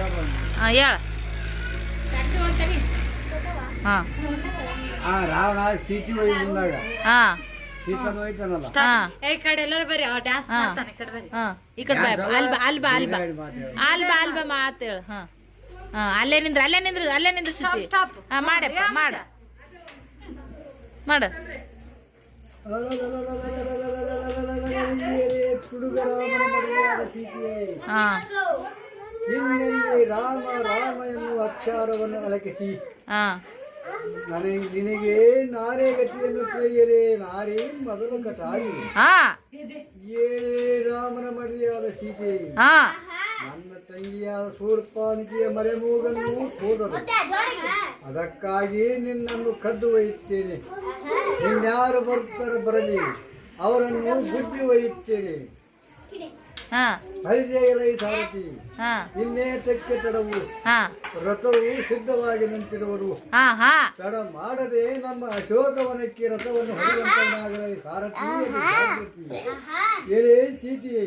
ಹಾಂ ಹೇಳ. ಹಾಂ. ಆ ರಾವಣ ಸೀಟಿ ಒಯ್ದು ಹಾಂ. ಒಯ್ತಾನಲ್ಲ ಈ ಕಡೆ ಎಲ್ಲರೂ ಬರ್ರಿ ಅವ ಡ್ಯಾನ್ಸ್ ಮಾಡ್ತಾನೆ ಈ ಕಡೆ ಬರ್ರಿ. ಹಾಂ. ಈ ಕಡೆ ಬಾ ಅಲ್ಬಾ ಹಾಂ. ಹಾಂ ಅಲ್ಲೇ ನಿಂದ್ರ ಅಲ್ಲೇ ನಿಂದ್ರ ಅಲ್ಲೇ ನಿಂದ್ರ ಸುಚಿ ಹಾಂ ಮಾಡಪ್ಪ ಮಾಡ. ಮಾಡು. ಹಾಂ. ನಿನ್ನಲ್ಲಿ ರಾಮ ರಾಮ ಎನ್ನುವ ಅಕ್ಷರವನ್ನು ಅಲಕಿಸಿ ನನಗೆ ನಿನಗೆ ನಾರೇ ಗತಿಯನ್ನು ತಿಳಿಯರೆ ನಾರೇ ಮೊದಲು ಕಟಾಯಿ. ಏನೇ ರಾಮನ ಮಡಿಯಾದ ಸೀತೆ. ನನ್ನ ತಂಗಿಯಾದ ಸೂರ್ಪಾನಿಕೆಯ ಮರೆಮೂಗನ್ನು ಹೋದರು ಅದಕ್ಕಾಗಿ ನಿನ್ನನ್ನು ಕದ್ದು ಒಯ್ಯುತ್ತೇನೆ. ಇನ್ಯಾರು ಬರ್ತಾರೆ ಬರಲಿ ಅವರನ್ನು ಬುದ್ಧಿ ಒಯ್ಯುತ್ತೇನೆ. ಹಾಂ. ಹರಿಜಯಲೈ ಸಾರಥಿ. ಹಾಂ. ಇನ್ನೇಟಕ್ಕೆ ತಡವು. ಹಾ. ರಥವು ಸಿದ್ಧವಾಗಿ ನಿಂತಿರುವರು ಹಾ ಹಾ. ತಡ ಮಾಡದೆ ನಮ್ಮ ಅಶೋಕವನಕ್ಕೆ ರಥವನ್ನು ಹೊಡೆಯುವಂತಾಗಲಿ ಸಾರಥಿ. ಏನೇ ಸೀತೆಯೇ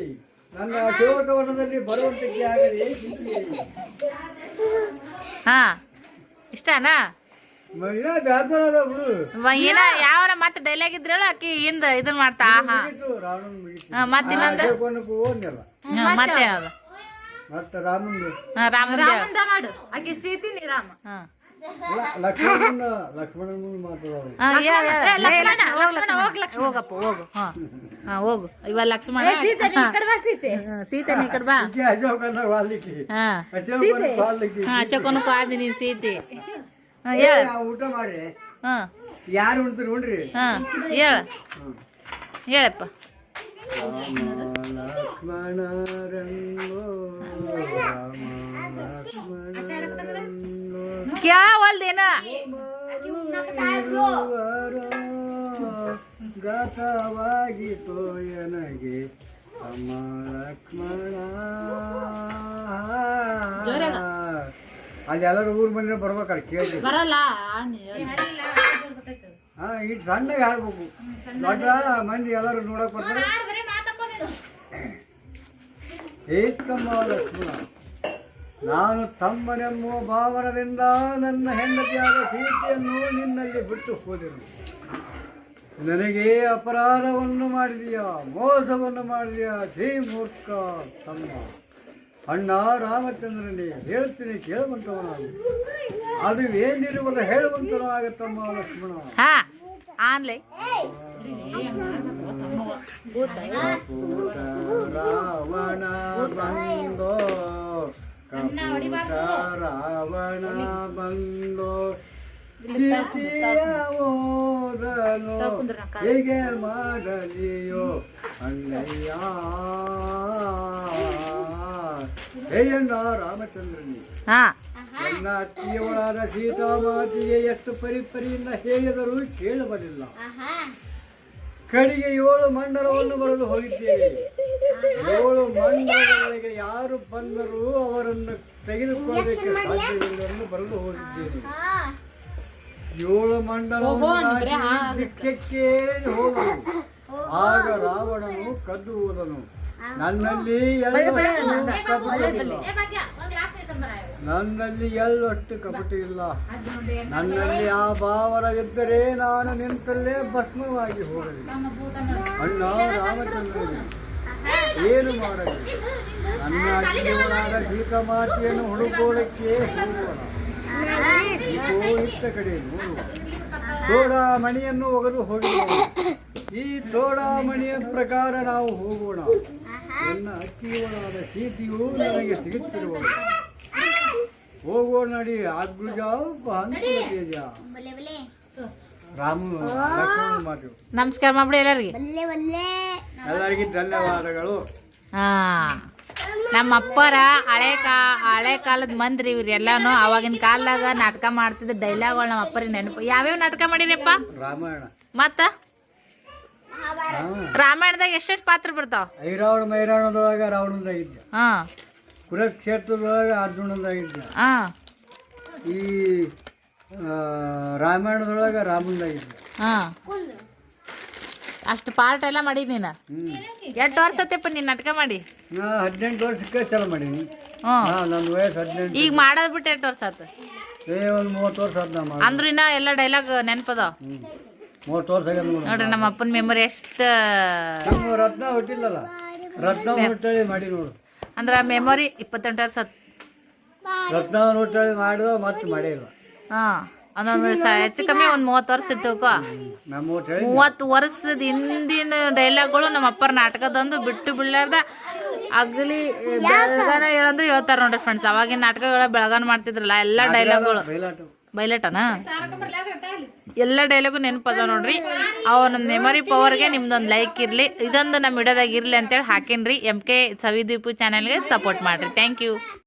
ನನ್ನ ಅಶೋಕವನದಲ್ಲಿ ಬರುವಂತಕ್ಕೆ ಆಗಲಿ ಸೀತೆಯೇ. ಹಾ. ಇಷ್ಟನಾ? ಏನ ಯಾವರ ಮತ್ತೆ ಡೈಲಾಗ್ ಇದ್ರೇಳು ಅಕ್ಕಿ ಹಿಂದ ಇದನ್ ಮಾಡ್ತಾ. ಆಹಾ ಇನ್ನೊಂದು? ಮತ್ತೆ ರಾಮಂದು. ಮಾಡು. ಆಕೆ ರಾಮ. ಲಕ್ಷ್ಮಣ, ಹೋಗ್ ಲಕ್ಷ್ಮಣ, ಹೋಗಪ್ಪ ಹೋಗು. ಹಾ. ಹಾ ಹೋಗು. ಇವ ಲಕ್ಷ್ಮಣ. ಸೀತೆ ಈ ಕಡೆ ಬಾ ಅಶೋಕನ ಕಾದಿ ನೀನ್ ಸೀತೆ. ಹೇಳ. ನಾವು ಊಟ ಮಾಡಿ ಹಾ. ಯಾರು ಉಣ್ತೀರಿ ಉಣ್ರಿ? ಹಾ ಹೇಳ. ಹೇಳಪ್ಪ. ಲಕ್ಷ್ಮಣ ರಂಗೋ ರಾಮ ಲಕ್ಷ್ಮಣ ರಂಗೋ ಕೇಳವಲ್ದೇನ? ಗತವಾಗಿ ತೋಯನಗೆ ಅಮ್ಮ ಲಕ್ಷ್ಮಣ. ಅಲ್ಲಿ ಎಲ್ಲರೂ ಊರು ಬಂದ್ರೆ ಬರ್ಬೇಕಾರೆ ಕೇಳಿ ಬರಲ್ಲ. ಹಾ ಈ ಸಣ್ಣಗೆ ಆಡ್ಬೇಕು. ದೊಡ್ಡ ಮಂದಿ ಎಲ್ಲರೂ ನೋಡಕ್ ಬರ್ತಾರೆ. ಏಕಮ್ಮ ಲಕ್ಷ್ಮಣ ನಾನು. ತಮ್ಮನೆಂಬುವ ಭಾವನದಿಂದ ನನ್ನ ಹೆಂಡತಿಯಾದ ಸೀತೆಯನ್ನು ನಿನ್ನಲ್ಲಿ ಬಿಟ್ಟು ಹೋದೆನು. ನನಗೆ ಅಪರಾಧವನ್ನು ಮಾಡಿದೀಯಾ ಮೋಸವನ್ನು ಮಾಡಿದೀಯಾ ಧೀ ಮೂರ್ಖ ತಮ್ಮ. ಅಣ್ಣ ರಾಮಚಂದ್ರನೇ ಹೇಳ್ತೀನಿ ಕೇಳುವಂತವ ನಾನು ಅದು ಏನಿರುವುದ ಹೇಳುವಂತನೂ ಆಗತ್ತಮ್ಮ ಲಕ್ಷ್ಮಣ ಆನ್ಲೈ. ರಾವಣ ಬಂದೋ ರಾವಣ ಬಂದೋ ಓದನು ಹೇಗೆ ಮಾಡಲಿಯೋ ಅಣ್ಣಯ್ಯ. ಹೇಯಣ್ಣ ರಾಮಚಂದ್ರನಿ ಹಾ. ನನ್ನ ಅತ್ತಿಯವಳಾದ ಸೀತಾಮಾತಿಗೆ ಎಷ್ಟು ಪರಿಪರಿಯಿಂದ ಹೇಳಿದರೂ ಕೇಳಬಲಿಲ್ಲ ಕಡೆಗೆ ಏಳು ಮಂಡಲವನ್ನು ಬರೆದು ಹೋಗಿದ್ದೇವೆ. ಏಳು ಮಂಡಲಗಳಿಗೆ ಯಾರು ಬಂದರೂ ಅವರನ್ನು ತೆಗೆದುಕೊಳ್ಳಬೇಕು ಸಾಧ್ಯವಿಲ್ಲ ಎಂದು ಬರೆದು ಹೋಗಿದ್ದೇನೆ ಏಳು ದಿಕ್ಕಕ್ಕೆ ಹೋದನು. ಆಗ ರಾವಣನು ಕದ್ದು ಹೋದನು. ನನ್ನಲ್ಲಿ ನನ್ನಲ್ಲಿ ಎಲ್ಲೊಟ್ಟು ಕಪಟ ಇಲ್ಲ. ನನ್ನಲ್ಲಿ ಆ ಭಾವನವಿದ್ದರೆ ನಾನು ನಿಂತಲ್ಲೇ ಭಸ್ಮವಾಗಿ ಹೋಗಲಿ. ಅಣ್ಣ ರಾಮಚಂದ್ರ ಏನು ಮಾಡಲಿ? ನನ್ನ ಜೀವನದ ಗೀತ ಮಾತೆಯನ್ನು ಹುಡುಕೋಳಕ್ಕೆ ಹೋಗೋಣ. ಕಡೆ ನೋಡುವ ಕಡೆ ಮಣಿಯನ್ನು ತೋಡಾಮಣಿಯನ್ನು ಒಗೆದು ಹೋಗಿದ್ದೇವೆ ಈ ತೋಡಾಮಣಿಯ ಪ್ರಕಾರ ನಾವು ಹೋಗೋಣ. ನನ್ನ ಅಕ್ಕಿಯವಳಾದ ಕೀರ್ತಿಯು ನನಗೆ ಸಿಗುತ್ತಿರುವ ಹೋಗೋ ನಡಿ ರಾಮ ಲಕ್ಷ್ಮಣ ಮಾತು. ನಮಸ್ಕಾರ ಮಾಡ್ಬಿಡಿ ಎಲ್ಲರಿಗೆ. ಎಲ್ಲರಿಗೆ ಧನ್ಯವಾದಗಳು. ಹಾ. ನಮ್ಮ ಅಪ್ಪರ ಹಳೆ ಕಾ ಹಳೆ ಕಾಲದ ಮಂದ್ರಿ ಇವ್ರಿ ಎಲ್ಲಾನು ಅವಾಗಿನ ಕಾಲದಾಗ ನಾಟಕ ಮಾಡ್ತಿದ್ದ ಡೈಲಾಗ್ಗಳು ನಮ್ಮ ಅಪ್ಪರಿಗೆ ನೆನಪು. ಯಾವ್ಯಾವ ನಾಟಕ ಮಾಡಿದಪ್ಪ ರಾಮಾಯಣ. ಮತ್ತ. ರಾಮಾಯಣದಾಗ ಎಷ್ಟೆಷ್ಟು ಪಾತ್ರ ಬರ್ತಾವ? ಐರಾವಣ ಮೈರಾವಣದೊಳಗ ರಾವಣದಾಗಿದ್ದ ಹಾ. ಕುರುಕ್ಷೇತ್ರದೊಳಗ ಅರ್ಜುನದಾಗಿದ್ದ ಹಾ. ಈ ರಾಮಾಯಣದೊಳಗ ರಾಮಂದಾಗಿದ್ದ ಹಾ. ಅಷ್ಟು ಪಾರ್ಟ್ ಎಲ್ಲ ಮಾಡಿ ನೀನು? ಎಂಟು ಎಷ್ಟು ವರ್ಷ ಆತಪ್ಪ ನೀನು ನಾಟಕ ಮಾಡಿ? ನಾ ಹದಿನೆಂಟು ವರ್ಷಕ್ಕೆ ಚಾಲು ಮಾಡೀನಿ. ಹ್ಞೂ ಹಾ ನನ್ನ ವಯಸ್ಸು ಹದಿನೆಂಟು ಈಗ ಮಾಡೋದ್ ಬಿಟ್ಟು ಎಷ್ಟು ವರ್ಷ ಆತು? ಏ ಒಂದು ಮೂವತ್ತು ವರ್ಷ ಆದ್ ನಾ ಮಾಡಿ ಅಂದ್ರೂ ಇನ್ನ ಎಲ್ಲ ಡೈಲಾಗ್ ನೆನಪದ ಹ್ಞೂ ಮೂವತ್ತು ವರ್ಷ ಆಗ್ಯದ ನೋಡ್ರಿ ನಮ್ಮ ಅಪ್ಪನ ಮೆಮೊರಿ ಎಷ್ಟು ನಮ್ಮ ರತ್ನ ಹುಟ್ಟಿಲ್ಲಲ್ಲ? ರತ್ನ ಹುಟ್ಟಳಿ ಮಾಡಿ ನೋಡು. ಅಂದ್ರ ಮೆಮೊರಿ ಇಪ್ಪತ್ತೆಂಟು ವರ್ಷ ಆತು. ರತ್ನ ಹುಟ್ಟಳಿ ಮಾಡಿದ ಮತ್ತೆ ಮಾಡಿಲ್ಲ ಹಾಂ ಅದೊಂದು ಹೆಚ್ಚು ಕಮ್ಮಿ ಒಂದು ಮೂವತ್ತು ವರ್ಷ ಇಟ್ಟುಕೋ ಮೂವತ್ತು ವರ್ಷದ ಹಿಂದಿನ ಡೈಲಾಗ್ಗಳು ನಮ್ಮ ಅಪ್ಪರ ನಾಟಕದಂದು ಬಿಟ್ಟು ಬಿಡ್ಲಾರ್ದ ಅಗಲಿ ಬೆಳಗಾನ ಹೇಳಂದ್ರೆ ಹೇಳ್ತಾರ ನೋಡ್ರಿ ಫ್ರೆಂಡ್ಸ್ ಅವಾಗಿನ ನಾಟಕಗಳ ಬೆಳಗಾನ ಮಾಡ್ತಿದ್ರಲ್ಲ ಎಲ್ಲ ಡೈಲಾಗ್ಗಳು ಬೈಲೆಟನ ಎಲ್ಲ ಡೈಲಾಗು ನೆನಪದ ನೋಡ್ರಿ. ಅವನ ಮೆಮೊರಿ ಪವರ್ಗೆ ನಿಮ್ದೊಂದು ಲೈಕ್ ಇರಲಿ. ಇದೊಂದು ನಮ್ಮ ವಿಡಿಯೋದಾಗ ಇರಲಿ ಅಂತೇಳಿ ಹಾಕೇನ್ರಿ. ಎಂ ಕೆ ಸವಿದೀಪು ಚಾನಲ್ಗೆ ಸಪೋರ್ಟ್ ಮಾಡಿರಿ. Thank you